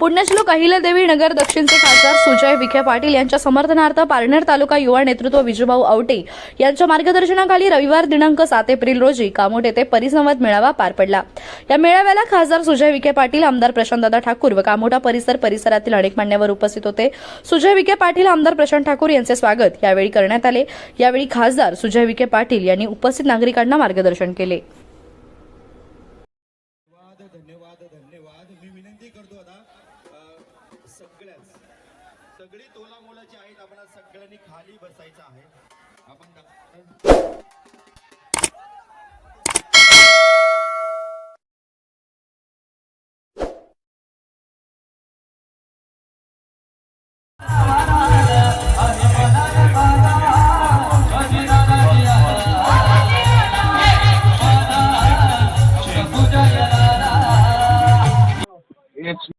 पुण्यश्लोक अहिल्यादेवी नगर दक्षिणचे खासदार सुजय विखे पाटील यांच्या समर्थनार्थ पारनेर तालुका युवा नेतृत्व विजूभाऊ आवटे यांच्या मार्गदर्शनाखाली रविवार दिनांक सात एप्रिल रोजी कामोट येथे परिसंवाद मेळावा पार पडला. या मेळाव्याला खासदार सुजय विखे पाटील आमदार प्रशांतदादा ठाकूर व कामोठा परिसर परिसरातील अनेक मान्यवर उपस्थित होते. सुजय विखे पाटील आमदार प्रशांत ठाकूर यांचे स्वागत यावेळी करण्यात आले. यावेळी खासदार सुजय विखे पाटील यांनी उपस्थित नागरिकांना मार्गदर्शन केले. धन्यवाद धन्यवाद. मी विनंती करतो आता सगळ्याच सगळी तोला मोलाची आहेत आपण सगळ्यांनी खाली बसायचं आहे. आपण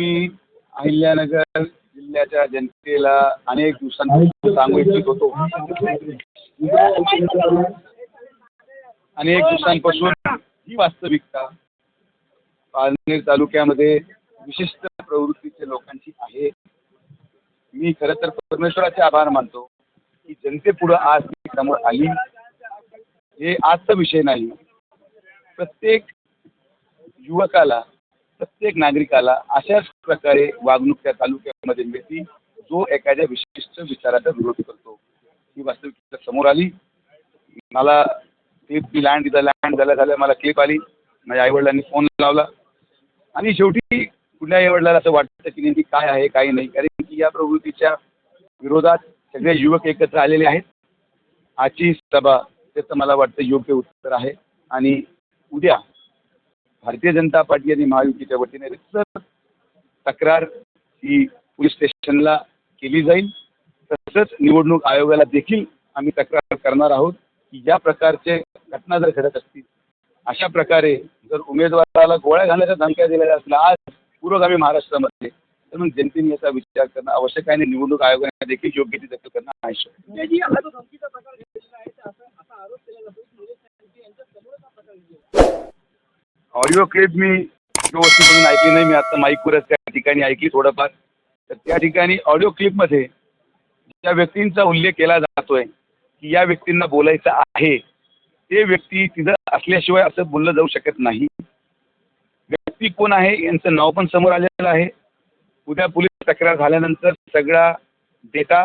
मी अहिल्यानगर जिल्ह्याच्या जनतेला अनेक दिवसांपासून सांगू इच्छित होतो. अनेक दिवसांपासून ही वास्तविकता पालनेर तालुक्यामध्ये विशिष्ट प्रवृत्तीचे लोकांची आहे. मी खरं तर परमेश्वराचे आभार मानतो की जनतेपुढं आज समोर आली. हे आजचा विषय नाही. प्रत्येक युवकाला प्रत्येक नागरिकाला अशाच प्रकारे वागणूक त्या तालुक्यामध्ये मिळते जो एखाद्या विशिष्ट विचाराचा विरोध करतो. ही वास्तविकता समोर आली. मला क्लिप ती लँड तिथं लँड झाल्या झाल्या मला क्लिप आली. माझ्या आईवडिलांनी फोन लावला. आणि शेवटी कुठल्या आईवडिलाला असं वाटतं की नेमकी काय आहे काय नाही. कारण की या प्रवृत्तीच्या विरोधात सगळे युवक एकत्र आलेले आहेत. आजची सभा त्याचं मला वाटतं योग्य उत्तर आहे. आणि उद्या भारतीय जनता पार्टी आणि महायुतीच्या वतीने रितसर तक्रार ही पोलीस स्टेशनला केली जाईल. तसंच निवडणूक आयोगाला देखील आम्ही तक्रार करणार आहोत की या प्रकारचे घटना जर घडत असतील अशा प्रकारे जर उमेदवाराला गोळ्या घालण्याच्या धमक्या दिलेल्या असल्या आज पुरोगामी महाराष्ट्रामध्ये तर मग जनतेने याचा विचार करणं आवश्यक आहे आणि निवडणूक आयोगाने देखील योग्य ती दखल करणं आवश्यक आहे. ऑडिओ क्लिप मी व्यवस्थितपणे ऐकली नाही मी आता माईकवरच त्या ठिकाणी ऐकली थोडंफार. तर त्या ठिकाणी ऑडिओ क्लिपमध्ये ज्या व्यक्तींचा उल्लेख केला जातोय की या व्यक्तींना बोलायचं आहे ते व्यक्ती तिथं असल्याशिवाय असं बोललं जाऊ शकत नाही. व्यक्ती कोण आहे यांचं नाव पण समोर आलेलं आहे. उद्या पोलीस तक्रार झाल्यानंतर सगळा डेटा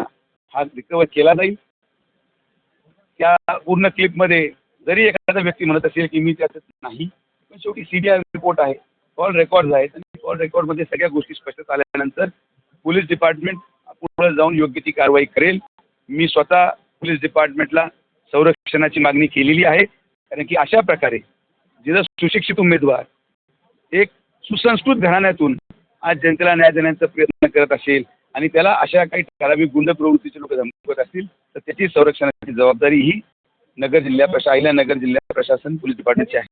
हा रिकवर केला जाईल. त्या पूर्ण क्लिपमध्ये जरी एखादा व्यक्ती म्हणत असेल की मी त्यात नाही पण शेवटी सी बी आय रिपोर्ट आहे. कॉल रेकॉर्ड आहेत आणि कॉल रेकॉर्डमध्ये सगळ्या गोष्टी स्पष्ट झाल्यानंतर पोलीस डिपार्टमेंट पुढे जाऊन योग्य ती कारवाई करेल. मी स्वतः पोलीस डिपार्टमेंटला संरक्षणाची मागणी केलेली आहे. कारण की अशा प्रकारे जिथं सुशिक्षित उमेदवार एक सुसंस्कृत घराण्यातून आज जनतेला न्याय देण्याचा प्रयत्न करत असेल आणि त्याला अशा काही ठराविक गुंड प्रवृत्तीचे लोक धमकवत असतील तर त्याची संरक्षणाची जबाबदारी ही नगर जिल्हा प्रशा अहिल्या नगर जिल्हा प्रशासन पोलीस डिपार्टमेंटची आहे.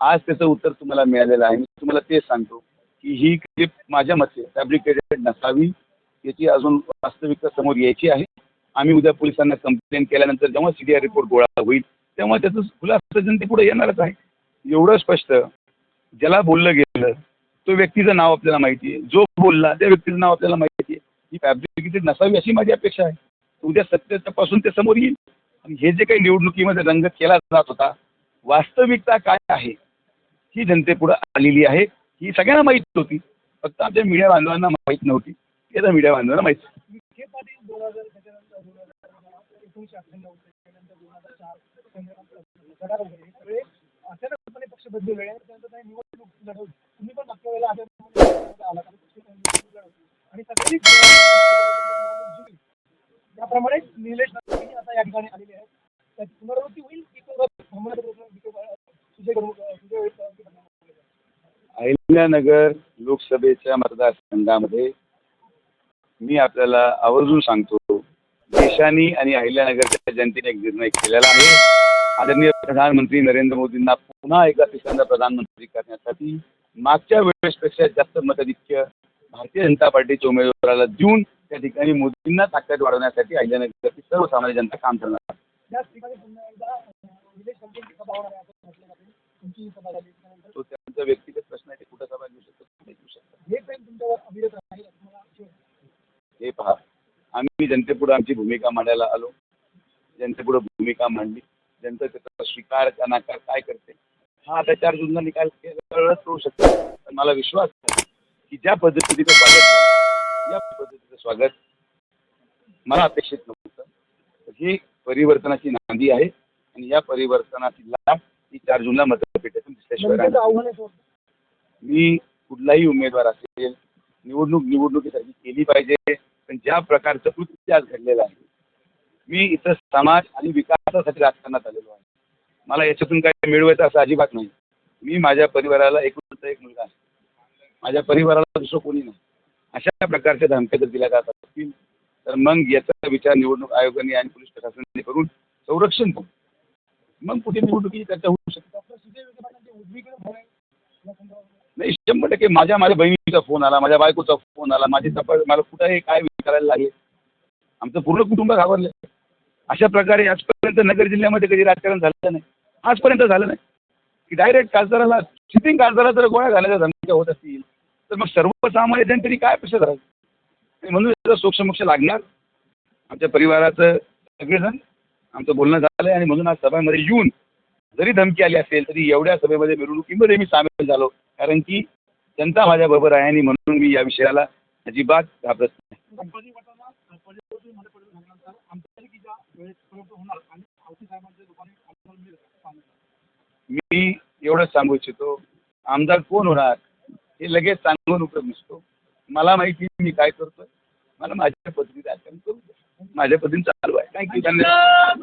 आज त्याचं उत्तर तुम्हाला मिळालेलं आहे. मी तुम्हाला तेच सांगतो की ही क्लिप माझ्या मते फॅब्रिकेटेड नसावी. याची अजून वास्तविकता समोर यायची आहे. आम्ही उद्या पोलिसांना कंप्लेंट केल्यानंतर जेव्हा सी डी आर रिपोर्ट गोळा होईल तेव्हा त्याचं खुलासा जनतेपुढे येणारच आहे. एवढं स्पष्ट ज्याला बोललं गेलं तो व्यक्तीचं नाव आपल्याला माहिती आहे. जो बोलला त्या व्यक्तीचं नाव आपल्याला माहिती आहे. ही फॅब्रिकेटेड नसावी अशी माझी अपेक्षा आहे. उद्या सत्य तपासून ते समोर येईल. आणि हे जे काही निवडणुकीमध्ये रंग केला जात होता वास्तविकता काय आहे ही जनतेपुढे आलेली आहे. ही सगळ्यांना माहीत होती फक्त आमच्या मीडिया बांधवांना माहीत नव्हती. ते आता मीडिया बांधवांना माहीत पक्ष बदलले वेळेवर त्यांचं काही निवडणूक लढवली. तुम्ही पण मागच्या वेळेला अशा आला. आणि सगळी त्याप्रमाणे निलेश राणे आता या ठिकाणी आलेले आहेत. त्याची पुनरावृत्ती होईल की तो अहिल्यानगर लोकसभेच्या मतदारसंघामध्ये मी आपल्याला आवर्जून सांगतो देशाने आणि अहिल्यानगरच्या जनतेने एक निर्णय केलेला आहे. आदरणीय प्रधानमंत्री नरेंद्र मोदींना पुन्हा एकदा तिसऱ्यांदा प्रधानमंत्री करण्यासाठी मागच्या वेळेसपेक्षा जास्त मताधिक्य भारतीय जनता पार्टीच्या उमेदवाराला देऊन त्या ठिकाणी मोदींना ताकद वाढवण्यासाठी अहिल्यानगरची सर्वसामान्य जनता काम करणार तो त्यांचा व्यक्तिगत प्रश्न आहे ते कुठं सभा घेऊ शकतो कुठे घेऊ हे. हे पहा आम्ही जनतेपुढे आमची भूमिका मांडायला आलो. जनतेपुढे भूमिका मांडली. जनता त्याचा स्वीकार का नाकार काय करते हा आता चार जूनला निकाल कळत होऊ शकतो पण मला विश्वास आहे की ज्या पद्धतीचं स्वागत या पद्धतीचं स्वागत मला अपेक्षित नव्हतं ही परिवर्तनाची नांदी आहे आणि या परिवर्तनाची लाभ ही चार जूनला मतपेटीतून दिसल्याशिवाय सर. मी कुठलाही उमेदवार असेल निवडणूक निवडणुकीसाठी केली पाहिजे पण ज्या प्रकारचं कृत्य आज घडलेलं आहे मी इथं समाज आणि विकासासाठी राजकारणात आलेलो आहे. मला याच्यातून काही मिळवायचं असं अजिबात नाही. मी माझ्या परिवाराला एकूणच एक मुलगा आहे. माझ्या परिवाराला दुसरं कोणी नाही. अशा प्रकारच्या धमक्या जर दिल्या जात असतील तर मग याचा विचार निवडणूक आयोगाने आणि पोलीस प्रशासनाने करून संरक्षण करू. मग कुठे निवडणुकीची चर्चा होऊ शकते? नाही शंभर टक्के माझ्या माझ्या बहिणीचा फोन आला माझ्या बायकोचा फोन आला माझी तपास मला कुठे काय विचारायला लागेल. आमचं पूर्ण कुटुंब घाबरलं. अशा प्रकारे आजपर्यंत नगर जिल्ह्यामध्ये कधी राजकारण झालं नाही. आजपर्यंत झालं नाही. की डायरेक्ट खासदाराला सिटिंग खासदाराला जर गोळ्या घालायच्या धमक्या होत असतील तर मग सर्वसामान्य जनतेने काय अपेक्षा करायचं? म्हणून याचा सोक्षमोक्ष लागणार. आमच्या परिवाराचं सगळेजण आमचं बोलणं झालं आणि म्हणून आज सभामध्ये येऊन जरी धमकी आली असेल तरी एवढ्या सभेमध्ये मिरवणुकीमध्ये मी सामील झालो. कारण की जनता माझ्याबरोबर आहे आणि म्हणून मी या विषयाला अजिबात घाबरत नाही. मी एवढंच सांगू इच्छितो आमदार कोण होणार हे लगेच सांगून उपयोग नसतो मला माहिती मी काय करतो मला माझ्या पद्धतीने आचरण करू माझ्या पत्नी चालू आहे. थँक्यू धन्यवाद.